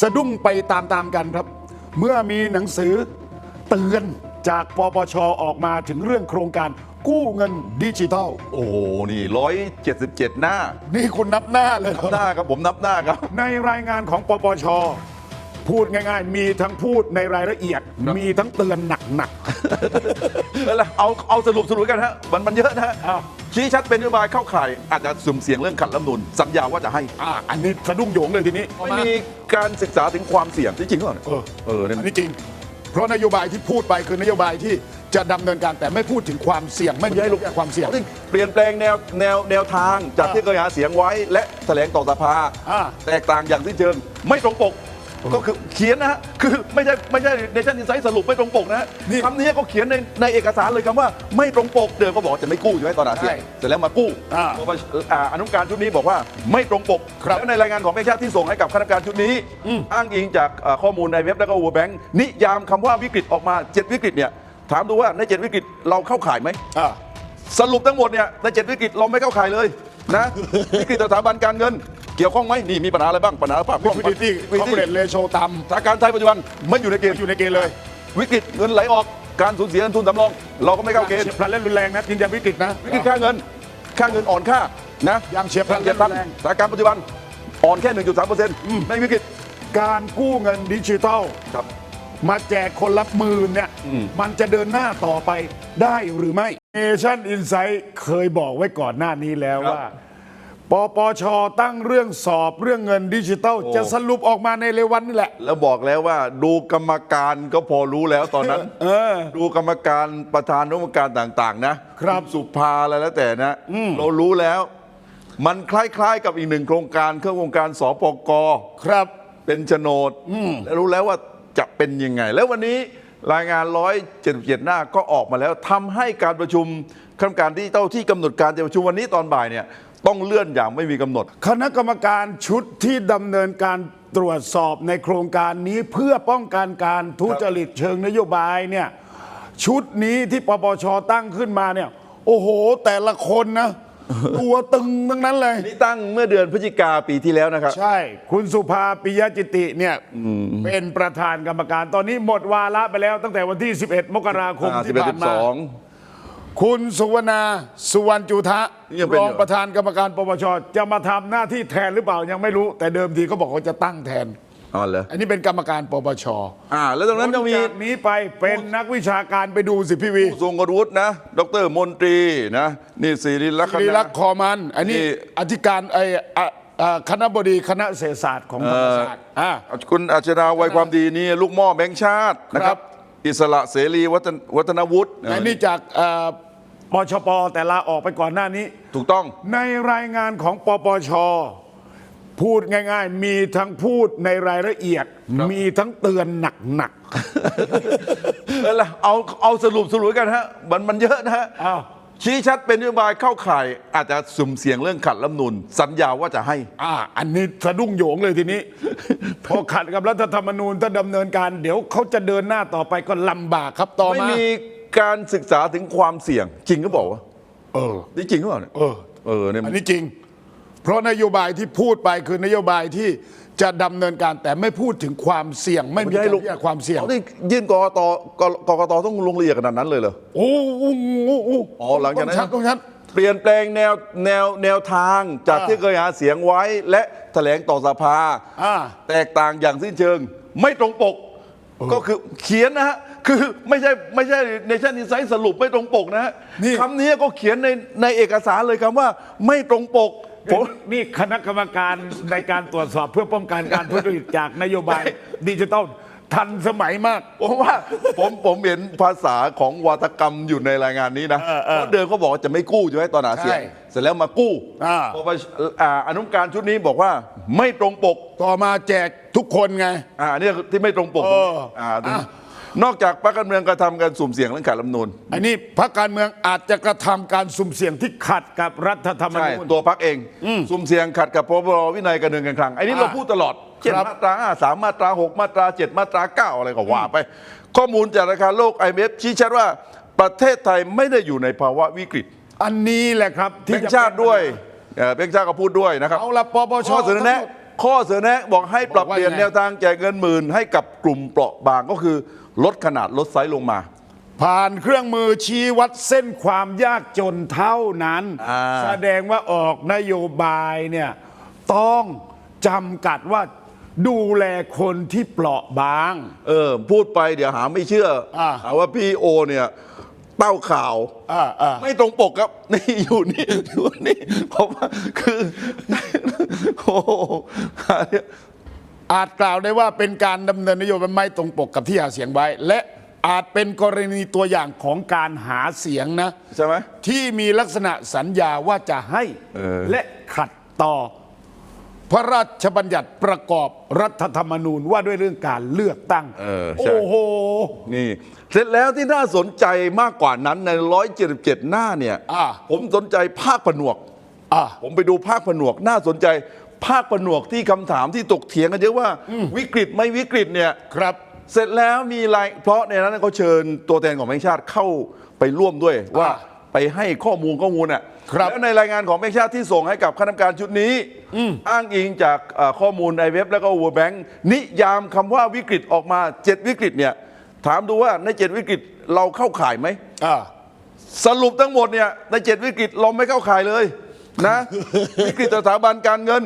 สะดุ้งไปตามๆกันครับ เมื่อมีหนังสือเตือนจากปปชออกมาถึงเรื่องโครงการกู้เงินดิจิทัล โอ้โหนี่ร้อยเจ็ดสิบเจ็ดหน้า นี่คุณนับหน้าเลยเหรอหน้าครับผมนับหน้าครับ ในรายงานของปปช พูดง่ายๆ มีทั้งพูดในรายละเอียด มีทั้งเตือนหนักแล้วล่ะเอาเอาสรุปสรุปกันฮะมันมันเยอะนะฮะอ้าวชี้ชัดเป็นนโยบายเข้าข่าย อาจจะสุ่มเสี่ยงเรื่องขัดรัฐธรรมนูญสัญญาว่าจะให้ๆอ่าอันนี้สะดุ้งโหยงเลยทีนี้ ไม่มีการศึกษาถึงความเสี่ยงที่จริงหรือเปล่าเออ เออเนี่ยอันนี้จริง เพราะนโยบายที่พูดไปคือนโยบายที่จะดำเนินการแต่ไม่พูดถึงความเสี่ยง ไม่มีให้ลูกความเสี่ยงเขาที่เปลี่ยนแปลงแนวแนวแนวทางจากที่เคยหาเสียงไว้ และแถลงต่อสภา อ่า แตกต่างอย่างสิ้นเชิง ไม่ตรงปก ก็คือเขียนนะฮะคือไม่ใช่ไม่ใช่เนชั่นอินไซต์สรุปไม่ตรงปกนะฮะนี่ คำนี้ก็เขียนในในเอกสารเลยคำว่าไม่ตรงปกเดิมก็บอกจะไม่กู้ใช่ไหมตอนหาเสียงใช่เสร็จแล้วมากู้อ่าอ่าอนุการชุดนี้บอกว่าไม่ตรงปกครับแล้วในรายงานของแบงค์ชาติที่ส่งให้กับคณะกรรมการชุดนี้ อ้างอิงจากอ่าข้อมูลในเว็บแล้วก็ World Bank นิยามคำว่าวิกฤตออกมาเจ็ดวิกฤตเนี่ยถามดูว่าในเจ็ดวิกฤตเราเข้าข่ายไหม อ่า สรุปทั้งหมดเนี่ยในเจ็ดวิกฤตเราไม่เข้าข่ายเลยนะ วิกฤตสถาบันการเงิน เกี่ยวข้องไหมนี่มีปัญหาอะไรบ้างปัญหาภาพคล่อง liquidity วิกฤ corporate ต ratio ต่สถานการณ์ไทยปัจจุบันไม่อยู่ในเกณฑ์ำอยู่ในเกณฑ์เลยวิกฤตเงินไหลออกการสูญเสียเงินทุนสำรอง เราก็ไม่เข้าเกณฑ์ เฉียบพลันและรุนแรงนะจริงจะวิกฤตนะ วิกฤตค่าเงิน ค่าเงินอ่อนค่านะอย่างเฉียบพลันเฉียบพลันและรุนแรง สถานการณ์ปัจจุบันอ่อนแค่ 1.3%ไม่วิกฤต การกู้เงินดิจิทัลครับ มาแจกคนละหมื่นเนี่ย มันจะเดินหน้าต่อไปได้หรือไม่ Nation Insight เคยบอกไว้ก่อนหน้านี้แล้วครับ ว่า ปปชตั้งเรื่องสอบเรื่องเงินดิจิทัลโอ้จะสรุปออกมาในเร็ววันนี่แหละ แล้วบอกแล้วว่าดูกรรมการก็พอรู้แล้วตอนนั้นเออดูกรรมการประธานนุกรรมการต่าง ๆ นะครับสุภาอะไรแล้วแต่นะ เรารู้แล้ว มันคล้าย ๆ กับอีกหนึ่งโครงการเครื่องโครงการสปกครับ เป็นโฉนดแล้วรู้แล้วว่าจะเป็นยังไง แล้ววันนี้รายงาน 177 หน้าก็ออกมาแล้วทำให้การประชุมคณะกรรมการดิจิทัลที่กำหนดการจะประชุมวันนี้ตอนบ่ายเนี่ย ต้องเลื่อนอย่างไม่มีกำหนด คณะกรรมการชุดที่ดำเนินการตรวจสอบในโครงการนี้เพื่อป้องกันการทุจริตเชิงนโยบายเนี่ยชุดนี้ที่ปปชตั้งขึ้นมาเนี่ย โอ้โห แต่ละคนนะ ตัวตึงทั้งนั้นเลย นี่ตั้งเมื่อเดือนพฤศจิกาปีที่แล้วนะครับ ใช่ คุณสุภาปิยจิติเนี่ยเป็นประธานกรรมการตอนนี้หมดวาระไปแล้วตั้งแต่วันที่ 11 มกราคมอ่าที่11ผ่านมา12 คุณสุวรรณาสุวรรณจุทะยังเป็นรอยู่ องประธานกรรมการปปชจะมาทำหน้าที่แทนหรือเปล่ายังไม่รู้ แต่เดิมทีเขาบอกว่าจะตั้งแทน อ๋อเหรออันนี้เป็นกรรมการปปชอ่า แล้วตรงนั้นยังมีจากนี้ไปเป็นนักวิชาการไปดูสิพี่วีทรงกรวุฒินะ ดรมนตรีนะ นี่ศิริลักษรีณะลักษณ์คอมัน อันนี้นี่ อธิการไออะอะคณะบดีคณะเศรษฐศาสตร์ของธรรมศาสตร์อ่าคุณอัจฉราวัยความดีนี่ลูกหม้อแบงค์ชาตินะคครัรับบ อิสระเสรีวัฒนวัฒนวุฒิอันนี้จากเอ่อปชปแต่ลาออกไปก่อนหน้านี้ ถูกต้อง ในรายงานของปปช พูดง่าย ๆ มีทั้งพูดในรายละเอียดมีทั้งเตือนหนักแล้วล่ะเอาเอาสรุปสรุปกันฮะมันมันเยอะนะฮะๆอ้าว ชี้ชัดเป็นนโยบายเข้าข่าย อาจจะสุ่มเสี่ยงเรื่องขัดรัฐธรรมนูญสัญญาว่าจะให้ อ่า อันนี้สะดุ้งโหยงเลยทีนี้ พอขัดกับรัฐธรรมนูญถ้าดำเนินการเดี๋ยวเขาจะเดินหน้าต่อไปก็ลำบากครับต่อไม่มามีการศึกษาถึงความเสี่ยง จริงก็บอกว่าเออนี่จริงหรือเปล่าเนี่ยเออ เออเนี่ยอันนี้จริง เพราะนโยบายที่พูดไปคือนโยบายที่ จะดำเนินการแต่ไม่พูดถึงความเสี่ยง ไม่มีไม่การให้ลงแยกความเสี่ยง เขาที่ยื่นกกตกกกตต้องลงละเอียดขนาดนั้นเลยเหรอ โอ้โหโอ้โหอ๋อหลังจากนั้นต้องชัดต้องชัด เปลี่ยนแปลงแนวแนวแนวทางจากอ่าที่เคยหาเสียงไว้และแถลงต่อสภา อ่า แตกต่างอย่างสิ้นเชิง ไม่ตรงปก ก็คือเขียนนะฮะ คือไม่ใช่ไม่ใช่ในชั้นอินไซต์สรุปไม่ตรงปกนะฮะนี่ คำนี้ก็เขียนในในเอกสารเลยคำว่า ไม่ตรงปก ผมนี่คณะกรรมการในการตรวจสอบเพื่อป้องกันการทุจริตจากนโยบายดิจิทัลทันสมัยมาก ผมว่าผมผมเห็นภาษาของวาทกรรมอยู่ในรายงานนี้นะเออเออเพราะเดิมเขาบอกว่าจะไม่กู้ใช่ไหมตอนหาเสียงใช่เสร็จแล้วมากู้อ่าพอไปอ่าอนุการชุดนี้บอกว่าไม่ตรงปก ต่อมาแจกทุกคนไง อ่าเนี่ยที่ไม่ตรงปกเอออ่าอ นอกจากพรรคการเมืองกระทำการสุ่มเสี่ยงเรื่องขัดรัฐธรรมนูญอันนี้พรรคการเมืองอาจจะกระทำการสุ่มเสี่ยงที่ขัดกับรัฐธรรมใช่นูญ ตัวพรรคเอง สุ่มเสี่ยงขัดกับพรบวินัยการเงินการคลังไอ้นี่อ่าเราพูดตลอดเช่นครับ มาตรา5 3 มาตรา 6 มาตรา 7 มาตรา 9 อะไรก็ว่าไป ข้อมูลจากธนาคารโลก IMF ชี้ชัดว่าประเทศไทยไม่ได้อยู่ในภาวะวิกฤตอันนี้แหละครับแบที่งจะค์ชาติด้วยเอ่อแบงค์ชาติก็พูดด้วยนะครับ เอาละปปช ข้อเสนอแนะข้อเสนอแนะบอกให้ปรับบอกว่าเปลี่ยนยังไง แนวทางแจกเงินหมื่นให้กับกลุ่มเปราะบางก็คือ ลดขนาดลดไซส์ลงมา ผ่านเครื่องมือชี้วัดเส้นความยากจนเท่านั้น อ่า แสดงว่าออกนโยบายเนี่ยต้องจำกัดว่าดูแลคนที่เปราะบาง เออพูดไปเดี๋ยวหาไม่เชื่ออาหาว่าพี่โอเนี่ยเต้าข่าว อ่าอ่า ไม่ตรงปกครับ นี่อยู่นี่อยู่นี่ผมว่าคือ โอ้โห อาจกล่าวได้ว่าเป็นการดำเนินนโยบายไม่ตรงปกกับที่หาเสียงไว้ และอาจเป็นกรณีตัวอย่างของการหาเสียงนะใช่ไหมที่มีลักษณะสัญญาว่าจะให้เออและขัดต่อ พระราชบัญญัติประกอบรัฐธรรมนูญว่าด้วยเรื่องการเลือกตั้งเออใช่โอ้โหนี่ เสร็จแล้วที่น่าสนใจมากกว่านั้นใน 177 หน้าเนี่ยอ่าผมสนใจภาคผนวกอะผมไปดูภาคผนวกน่าสนใจ ภาคผนวกที่คำถามที่ตกเถียงกันเยอะว่าวิกฤตไม่วิกฤตเนี่ยครับ เสร็จแล้วมีรายเพราะในนั้นเขาเชิญตัวแทนของแบงค์ชาติเข้าไปร่วมด้วยว่าอ่าไปให้ข้อมูลข้อมูลน่ะครับแล้วในรายงานของแบงค์ชาติที่ส่งให้กับคณะกรรมการชุดนี้อ้างอิงจากเอ่อข้อมูลในเว็บแล้วก็ World Bank นิยามคำว่าวิกฤตออกมา7วิกฤตเนี่ยถามดูว่าใน7วิกฤตเราเข้าข่ายไหมอะสรุปทั้งหมดเนี่ยใน7วิกฤตเราไม่เข้าข่ายเลยนะ วิกฤตสถาบันการเงิน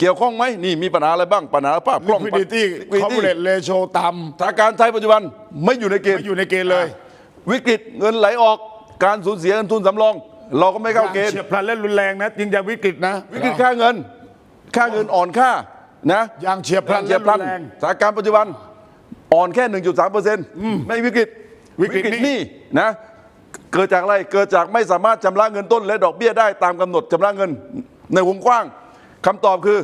เกี่ยวข้องไหมนี่มีปัญหาอะไรบ้างปัญหาภาพคล่อง liquidity corporate ratio ต่ธนาคารไทยปัจจุบันไม่อยู่ในเกำณฑ์ไม่อยู่ในเกณฑ์เลยวิกฤตเงินไหลออกการสูญเสียเงินทุนสำรอง เราก็ไม่เข้าเกณฑ์เฉียบพลันและรุนแรงนะจึงจะวิกฤตนะวิกฤตค่าเงิน ค่าเงินอ่อนค่านะอย่างเฉียบพลันเฉียบพลันและรุนแรงสถานการณ์ปัจจุบันอ่อนแค่ 1.3เปอร์เซ็นต์ไม่วิกฤตวิกฤตหนี้ หนี้นะเกิดจากอะไรเกิดจากไม่สามารถชำระเงินต้นและดอกเบี้ยได้ตามกำหนดชำระเงินในวงกว้าง คำตอบคือ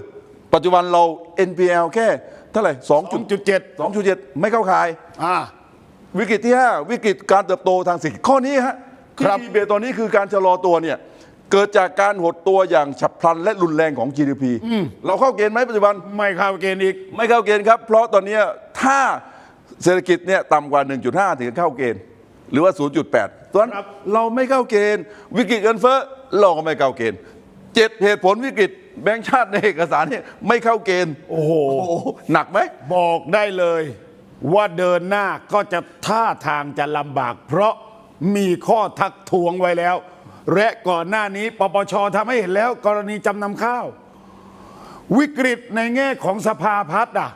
ปัจจุบันเรา NPL แค่เท่าไหร่2.7 2.7 2.7ไม่เข้าข่าย อ่า วิกฤตที่ 5 วิกฤตการเติบโตทางเศรษฐกิจข้อนี้ฮะครับที่มีเบตตอนนี้คือการชะลอตัวเนี่ยเกิดจากการหดตัวอย่างฉับพลันและรุนแรงของ GDP เราเข้าเกณฑ์ไหมปัจจุบัน ไม่เข้าเกณฑ์อีก ไม่เข้าเกณฑ์ครับ เพราะตอนเนี้ยถ้าเศรษฐกิจเนี่ยต่ำกว่า 1.5 ถึงจะเข้าเกณฑ์ หรือว่า 0.8ตัวนั้นครับ เราไม่เข้าเกณฑ์ วิกฤตเงินเฟ้อเราก็ไม่เข้าเกณฑ์ เจ็ดเหตุผลวิกฤตแบงก์ชาติในเอกสารเนี่ยไม่เข้าเกณฑ์โอ้โหโอ้โห หนักไหม บอกได้เลยว่าเดินหน้าก็จะท่าทางจะลำบาก เพราะมีข้อทักท้วงไว้แล้ว และก่อนหน้านี้ปปชทำให้เห็นแล้ว กรณีจำนำข้าว วิกฤตในแง่ของสภาพัฒน์อะ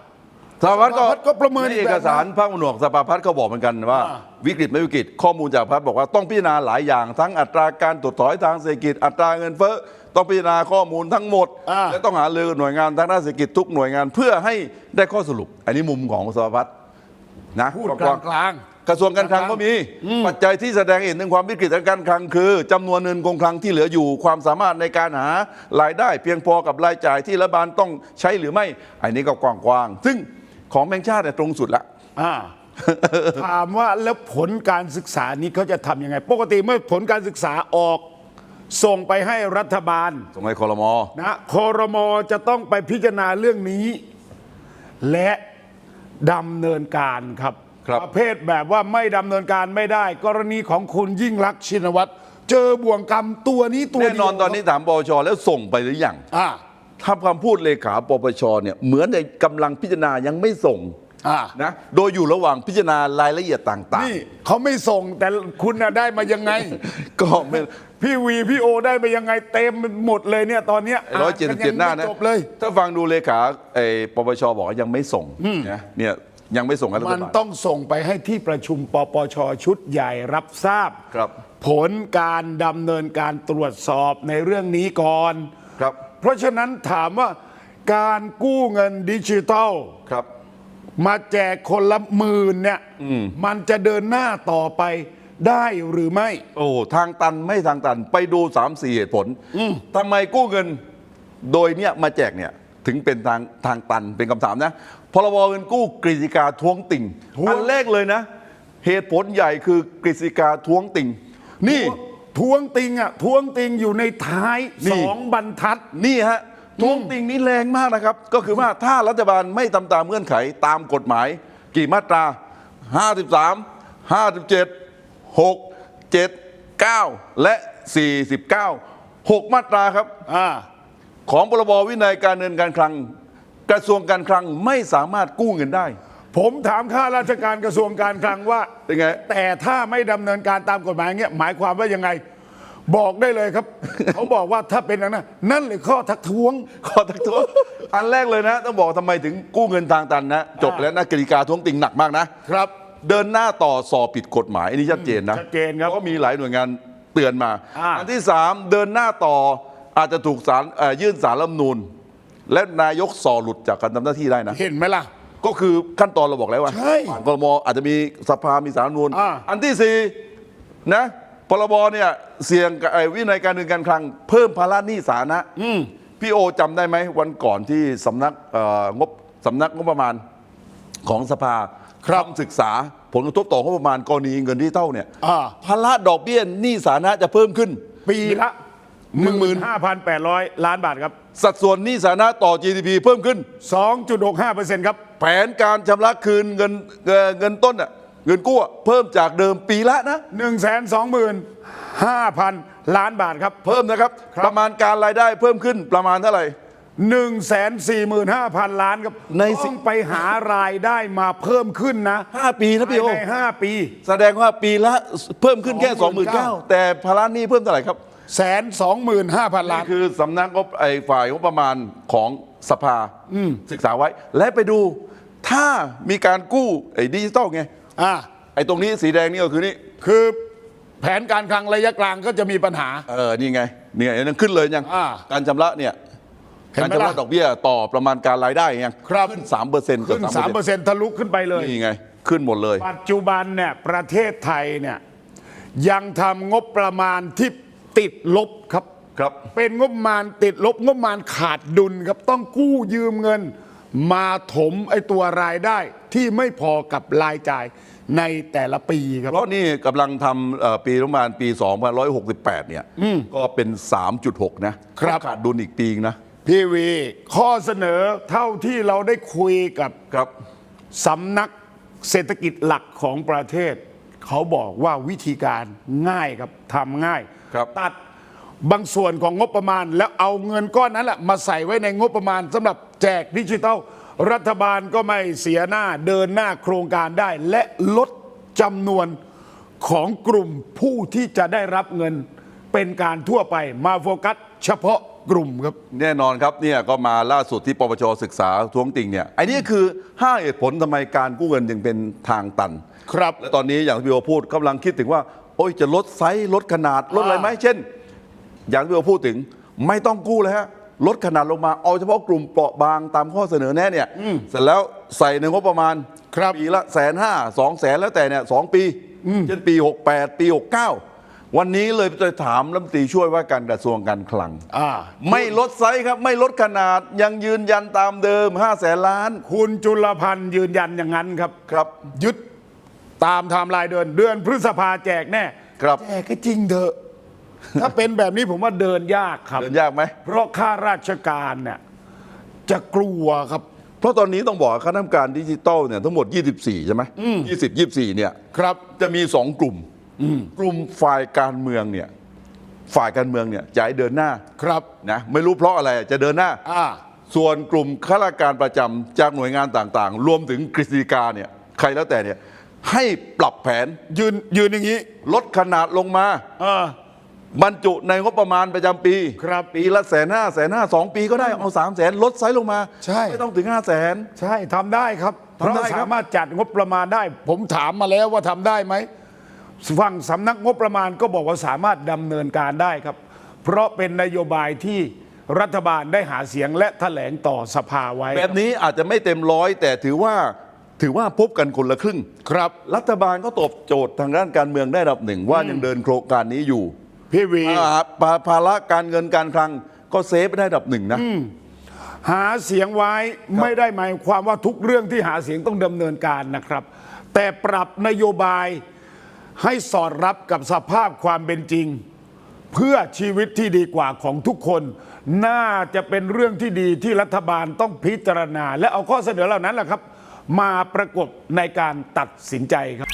สภาพัฒน์ก็สภาพัฒน์ก็ประเมินในอีกเอแบบกสารภาคผนวกสภาพัฒน์เขาบอกเหมือนกันว่า อ่า วิกฤตไม่วิกฤตข้อมูลจากพัฒน์บอกว่าต้องพิจารณาหลายอย่างทั้งอัตราการถดถอยทางเศรษฐกิจอัตราเงินเฟ้อ ต้องพิจารณาข้อมูลทั้งหมด อ่า และต้องหารือกับหน่วยงานทางด้านเศรษฐกิจทุกหน่วยงานเพื่อให้ได้ข้อสรุป อันนี้มุมของสภาพัฒน์นะพูดกกว้างๆลางกระทรวงการคลังก็มีปัจจัยที่แสดงให้เห็นถึงความวิกฤตทางการคลังคือจำนวนเงินคงคลังที่เหลืออยู่ ความสามารถในการหารายได้ เพียงพอกับรายจ่ายที่รัฐบาลต้องใช้หรือไม่ อันนี้ก็กว้างๆซึ่งของแบงค์ชาติเนี่ยตรงสุดละๆอ่า ถามว่าแล้วผลการศึกษานี้เขาจะทำยังไง ปกติเมื่อผลการศึกษาออก ส่งไปให้รัฐบาลสมัยคอรมอนะคอรมอจะต้องไปพิจารณาเรื่องนี้ และดำเนินการครับครับ ประเภทแบบว่าไม่ดำเนินการไม่ได้ กรณีของคุณยิ่งรักษณ์ชินวัตรเจอบ่วงกรรมตัวนี้ตัวแน่เดียวนอนตอนนี้ถามปปชแล้วส่งไปหรือยังอ่า ถ้าคำพูดเลขาปปชเนี่ยเหมือนในกำลังพิจารณายังไม่ส่ง อ่า นะโดยอยู่ระหว่างพิจารณารายละเอียดต่างนี่เขาไม่ส่งแต่คุณน่ะได้มายังไง ๆ ก็ไม่ พี่วีพี่โอได้มายังไงเต็มหมดเลยเนี่ยตอนเนี้ยร้อยเจ็ดสิบเจ็ดหน้านะจบเลย ถ้าฟังดูเลขาไอ้ปปชบอกว่ายังไม่ส่งนะเนี่ยยังไม่ส่งให้รัฐมันบาล ต้องส่งไปให้ที่ประชุมปปชชุดใหญ่รับทราบ ครับ ผลการดำเนินการตรวจสอบในเรื่องนี้ก่อน ครับเพราะฉะนั้นถามว่าการกู้เงินดิจิทัล ครับ มาแจกคนละหมื่นเนี่ยมันจะเดินหน้าต่อไปได้หรือไม่ โอ้ทางตันไม่ทางตันไปดู3ามสี่เหตุผลทำไมกู้เงินโดยเนี่ยมาแจกเนี่ยถึงเป็นทางทางตันเป็นคำถามนะพรบเงินกู้กฤษฎีกาท้วงติ่งท้วงอันแรกเลยนะ เหตุผลใหญ่คือกฤษฎีกาท้วงติ่งนี่ทวงติงอะทวงติงอยู่ในท้ายนี่สองบรรทัดนี่ฮะ ท้วงติ่งนี้แรงมากนะครับ ก็คือว่าถ้ารัฐบาลไม่ทำตามเงื่อนไขตามกฎหมาย กี่มาตรา 53 57 6 7 9 และ 49 6 มาตราครับ อ่า ของพรบวินัยการเงินการคลัง กระทรวงการคลังไม่สามารถกู้เงินได้ ผมถามข้าราชการกระทรวงการคลังว่า เป็นไง แต่ถ้าไม่ดำเนินการตามกฎหมายเงี้ยหมายความว่ายังไง บอกได้เลยครับ เขาบอกว่าถ้าเป็นอย่างนั้นนั่นเลยข้อทักท้วง ขอทักท้วง อันแรกเลยนะ ต้องบอกทำไมถึงกู้เงินทางตันนะ จบแล้วนะกริกาท้วงติงหนักมากนะครับ เดินหน้าต่อสอบผิดกฎหมายอันนี้ชัดเจนนะชัดเจนครับพาะก็มีหลายหน่วยงานเตือนมา อ่า อันที่สามเดินหน้าต่ออาจจะถูกศาลเอ่อยื่นสารรัฐธรรมนูญและนายกสอหลุดจากการทำหน้าที่ได้นะ เห็นไหมล่ะ ก็คือขั้นตอนเราบอกแล้วว่าใช่ผ่านกรมอาจจะมีสภามีสารรัฐธรรมนูญอ่าอันที่สี่นะ พรบเนี่ยเสี่ยงกับไอ้วินัยการเงินการคลัง เพิ่มภาระหนี้สาธารณะพี่โอจำได้ไหมวันก่อนที่สำนักเอ่องบสำนักงบประมาณของสภาครับทำศึกษาผลกระทบต่องบประมาณกรณีเงินที่เท่าเนี่ยอ่า ภาระดอกเบี้ยหนี้สาธารณะจะเพิ่มขึ้น ปีละหนึ่งหมื่น15,800ล้านบาทครับสัดส่วนหนี้สาธารณะต่อ GDP เพิ่มขึ้น2.65%ครับ แผนการชำระคืนเงินเอ่อเงินต้นอะ เงินกู้อะเพิ่มจากเดิมปีละนะ 125,000 ล้านบาทครับ เพิ่มนะครับ ครับ ประมาณการรายได้เพิ่มขึ้นประมาณเท่าไหร่ 145,000 ล้านครับในสิ ต้องไปหารายได้มาเพิ่มขึ้นนะ5ปีนะพี่โอภายใน5ปีแสดงว่าปีละเพิ่มขึ้นแค่29,000 29,000แต่ภาระหนี้เพิ่มเท่าไหร่ครับ แสนสองหมื่นห้าพันล้าน นี่คือสำนักงบไอ้ฝ่ายงบประมาณของสภาศึกษาไว้ และไปดูถ้ามีการกู้ไอ้ดิจิตอลไง อ่าไอ้ตรงนี้สีแดงนี่ก็คือนี่คือแผนการคลังระยะกลางก็จะมีปัญหา เออนี่ไงนี่ไงนั่นขึ้นเลยยังอ่าการชำระเนี่ยเห็นการไหมชำระล่ะดอกเบี้ยต่อประมาณการรายได้ยังครับขึ้น3เปอร์เซ็นต์ขึ้น3เปอร์เซ็นต์ทะลุขึ้นไปเลย นี่ไง ขึ้นหมดเลย ปัจจุบันเนี่ยประเทศไทยเนี่ยยังทำงบประมาณที่ติดลบครับ ครับ เป็นงบประมาณติดลบงบประมาณขาดดุลครับต้องกู้ยืมเงิน มาถมไอตัวรายได้ที่ไม่พอกับรายจ่าย ในแต่ละปีครับ เพราะนี่กำลังทำเอ่อปีประมาณปี 2568 เนี่ยก็เป็น 3.6 นะครับ ขาดดุลอีกปีนะ พี่วี ข้อเสนอเท่าที่เราได้คุยกับครับ สำนักเศรษฐกิจหลักของประเทศ เขาบอกว่าวิธีการง่ายครับทำง่าย ครับ ตัดบางส่วนของงบประมาณ แล้วเอาเงินก้อนนั้นแหละมาใส่ไว้ในงบประมาณสำหรับแจกดิจิทัล รัฐบาลก็ไม่เสียหน้าเดินหน้าโครงการได้ และลดจำนวนของกลุ่มผู้ที่จะได้รับเงินเป็นการทั่วไปมาโฟกัสเฉพาะกลุ่มครับ แน่นอนครับเนี่ยก็มาล่าสุดที่ปปชศึกษาท้วงติงเนี่ยไอ้นี่คือ 5 เหตุผลทำไมการกู้เงินยังเป็นทางตัน ครับ และตอนนี้อย่างที่พี่โอพูดกำลังคิดถึงว่า โอ้ยจะลดไซส์ลดขนาดลดอะไรไหมเช่น อย่างที่พี่โอพูดถึงไม่ต้องกู้เลยฮะ ลดขนาดลงมาเอาเฉพาะกลุ่มเปราะบางตามข้อเสนอแน่เนี่ยเสร็จแล้วใส่ในงบประมาณครับปีละแสนห้าสองแสนแล้วแต่เนี่ยสองปีเช่นปี 68 ปี 69 วันนี้เลยจะถามรัฐมนตรีช่วยว่าการกระทรวงการคลังอ่าไม่ลดไซส์ครับไม่ลดขนาดยังยืนยันตามเดิม5แสนล้าน คุณจุลพันธ์ยืนยันอย่างนั้นครับครับ ยึดตามไทม์ไลน์เดินเดือนพฤษภาแจกแน่ครับแจกก็จริงเถอะ ถ้าเป็นแบบนี้ผมว่าเดินยากครับ เดินยากไหม เพราะข้าราชการเนี่ยจะกลัวครับ เพราะตอนนี้ต้องบอกว่าคณะกรรมการดิจิตอลเนี่ยทั้งหมด 24 ใช่ไหม20 24เนี่ย ครับ จะมีสองกลุ่มกลุ่มฝ่ายการเมืองเนี่ย ฝ่ายการเมืองเนี่ยจะให้เดินหน้าครับนะไม่รู้เพราะอะไรจะเดินหน้า อ่า ส่วนกลุ่มข้าราชการประจำจากหน่วยงานต่างๆ รวมถึงกฤษฎีกาเนี่ยใครแล้วแต่เนี่ยให้ปรับแผนยืนยืนอย่างนี้ลดขนาดลงมา เออ บรรจุในงบประมาณประจำปีครับปีละแสนห้าแสนห้าสองปีก็ได้เอาสามแสนลดไซส์ลงมา ใช่ ไม่ต้องถึงห้าแสน ใช่ทำได้ครับเพทำได้ราะครับ สามารถจัดงบประมาณได้ ผมถามมาแล้วว่าทำได้ไหมฝั่งสำนักงบประมาณก็บอกว่าสามารถดำเนินการได้ครับ เพราะเป็นนโยบายที่รัฐบาลได้หาเสียงและแถลงต่อสภาไว้แบบนี้อาจจะไม่เต็มร้อย แต่ถือว่าถือว่าพบกันคนละครึ่ง ครับ รัฐบาลก็ตอบโจทย์ทางด้านการเมืองได้ระดับหนึ่งว่ายังเดินโครงการนี้อยู่ พี่วีอ่าภาภาระการเงินการคลังก็เซฟได้ระดับหนึ่งนะ หาเสียงไว้ไม่ได้หมายความว่าทุกเรื่องที่หาเสียงต้องดำเนินการนะครับ แต่ปรับนโยบายให้สอดรับกับสภาพความเป็นจริง เพื่อชีวิตที่ดีกว่าของทุกคน น่าจะเป็นเรื่องที่ดีที่รัฐบาลต้องพิจารณา และเอาข้อเสนอเหล่านั้นแหละครับ มาประกบในการตัดสินใจครับ